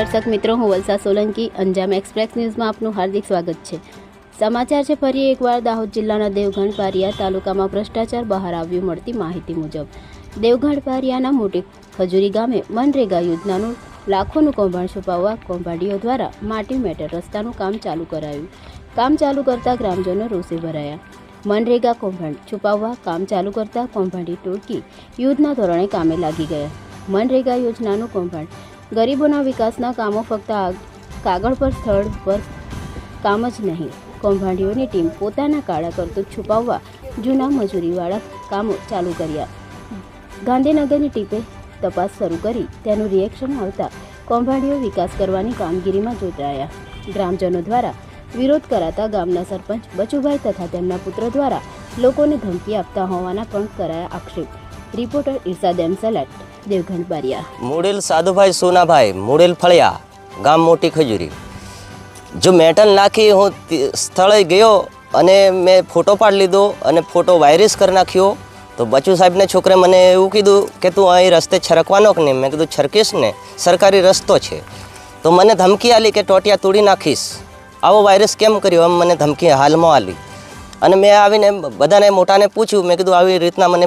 દર્શક મિત્રો, હું વલસા સોલંકી, અંજામ એક્સપ્રેસ ન્યૂઝમાં આપનું હાર્દિક સ્વાગત છે. સમાચાર છે, ફરી એકવાર. દાહોદ જિલ્લાના દેવગણ પારિયા તાલુકામાં ભ્રષ્ટાચાર બહાર આવ્યું મળતી માહિતી મુજબ. દેવગઢ પારિયાના મોટી ખજુરી ગામે મનરેગા યોજનાનું લાખોનું કૌભાંડ છુપાવવા કૌભાંડીઓ દ્વારા માટી મેટર રસ્તાનું કામ ચાલુ કરાયું. કામ ચાલુ કરતા ગ્રામજનો રોષે ભરાયા. મનરેગા કૌભાંડ છુપાવવા કામ ચાલુ કરતા કૌભાંડી ટોળકી યુદ્ધના ધોરણે કામે લાગી ગયા. મનરેગા યોજનાનું કૌભાંડ ગરીબોના વિકાસના કામો ફક્ત કાગળ પર સ્થળ પર કામ જ નહીં. કૌભાંડીઓની ટીમ પોતાના કાળા કરતૂત છુપાવવા જૂના મજૂરીવાળા કામો ચાલુ કર્યા. ગાંધીનગરની ટીપે તપાસ શરૂ કરી. તેનું રિએક્શન આવતા કૌભાંડીઓ વિકાસ કરવાની કામગીરીમાં જોતરાયા ગ્રામજનો દ્વારા વિરોધ કરાતા ગામના સરપંચ બચુભાઈ તથા તેમના પુત્ર દ્વારા લોકોને ધમકી આપતા હોવાના પણ કરાયા આક્ષેપ. Reporter Irsad M Salat Devgadh Baria. મુડેલ Sadhubhai Sonabhai, Mudel ફળિયા, ગામ મોટી ખજૂરી. જો મેટલ નાખી હું સ્થળે ગયો અને મેં ફોટો પાડી લીધો અને ફોટો વાયરસ કરી નાખ્યો, તો બચુ સાહેબને છોકરે મને એવું કીધું કે તું અહીં રસ્તે છરકવાનો કે નહીં? મેં કીધું, છરકીશ ને, સરકારી રસ્તો છે. તો મને ધમકી આલી કે ટોટિયા તોડી નાખીશ. આવો વાયરસ કેમ કર્યો? એમ મને ધમકી હાલમાં આલી. અને મેં આવીને બધાને મોટાને પૂછ્યું, મેં કીધું, આવી રીતના મને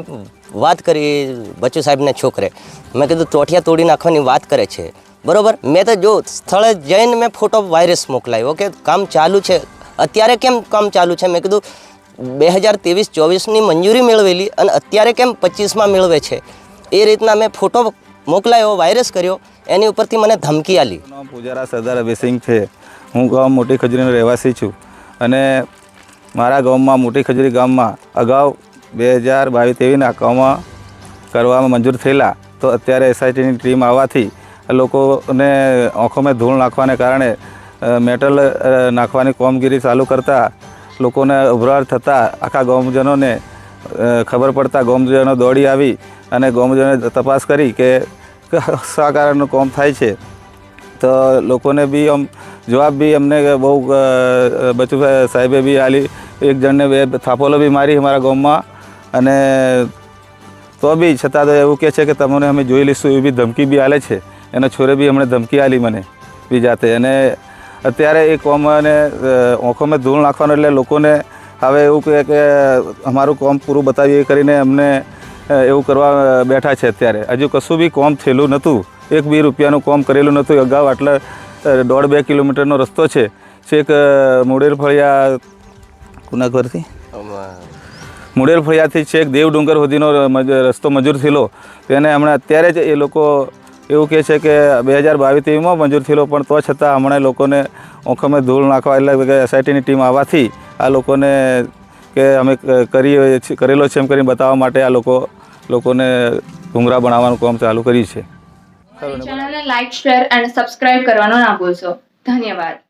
વાત કરી બચ્ચુ સાહેબને છોકરે. મેં કીધું ટોઠિયા તોડી નાખવાની વાત કરે છે. બરોબર? મેં તો જો સ્થળે જઈને મેં ફોટો વાયરસ મોકલાયો કે કામ ચાલુ છે. અત્યારે કેમ કામ ચાલુ છે? મેં કીધું, બે હજાર ત્રેવીસ ચોવીસની મંજૂરી મેળવેલી અને અત્યારે કેમ પચીસમાં મેળવે છે? એ રીતના મેં ફોટો મોકલાયો વાયરસ કર્યો, એની ઉપરથી મને ધમકી આલી. પૂજારા સરદાર અભિસિંહ છે. હું ગામ મોટી ખજૂરીનો રહેવાસી છું. અને મારા ગામમાં, મોટી ખજૂરી ગામમાં અગાઉ બે હજાર બાવીસ તેવીના કામમાં કરવામાં મંજૂર થયેલા. તો અત્યારે એસઆઈટીની ટીમ આવવાથી લોકોને આંખોમાં ધૂળ નાખવાને કારણે મેટલ નાખવાની કામગીરી ચાલુ કરતાં લોકોને ઉભરાટ થતાં આખા ગામજનોને ખબર પડતા ગામજનો દોડી આવી અને ગામજનોએ તપાસ કરી કે શા કારણનું કામ થાય છે. તો લોકોને બી આમ જવાબ બી અમને બહુ બચુભાઈ સાહેબે બી આલી. એક જણને બે થાપોલો બી મારી અમારા ગામમાં. અને તો બી છતાં તો એવું કહે છે કે તમને અમે જોઈ લઈશું એવી બી ધમકી બી આલે છે. એના છોરે બી હમણાં ધમકી આલી મને બી જાતે. અને અત્યારે એ કોમ અને આંખોમાં ધૂળ નાખવાનું એટલે લોકોને હવે એવું કહે કે અમારું કોમ પૂરું બતાવીએ કરીને અમને એવું કરવા બેઠા છે અત્યારે. હજુ કશું બી કોમ થયેલું નહોતું. એક બી રૂપિયાનું કોમ કરેલું નહોતું. અગાઉ આટલા દોઢ બે કિલોમીટરનો રસ્તો છે. છેક અ, મુડેર ફળિયા કુના મુડેર ફળિયાથી છેક દેવ ડુંગર સુધીનો રસ્તો મંજૂર થયેલો. તેને હમણાં અત્યારે જ એ લોકો એવું કહે છે કે બે હજાર બાવીસ તેવીમાં મંજૂર થયેલો, પણ તો છતાં હમણાં લોકોને ઓખમે ધૂળ નાખવા એટલે કે એસઆઈટીની ટીમ આવવાથી આ લોકોને કે અમે કરી કરેલો છે એમ કરીને બતાવવા માટે આ લોકો, લોકોને ઘૂંઘરા બનાવવાનું કામ ચાલુ કર્યું છે. ચેનલને લાઇક શેર અને સબસ્ક્રાઇબ કરવાનો ના ભૂલશો. ધન્યવાદ.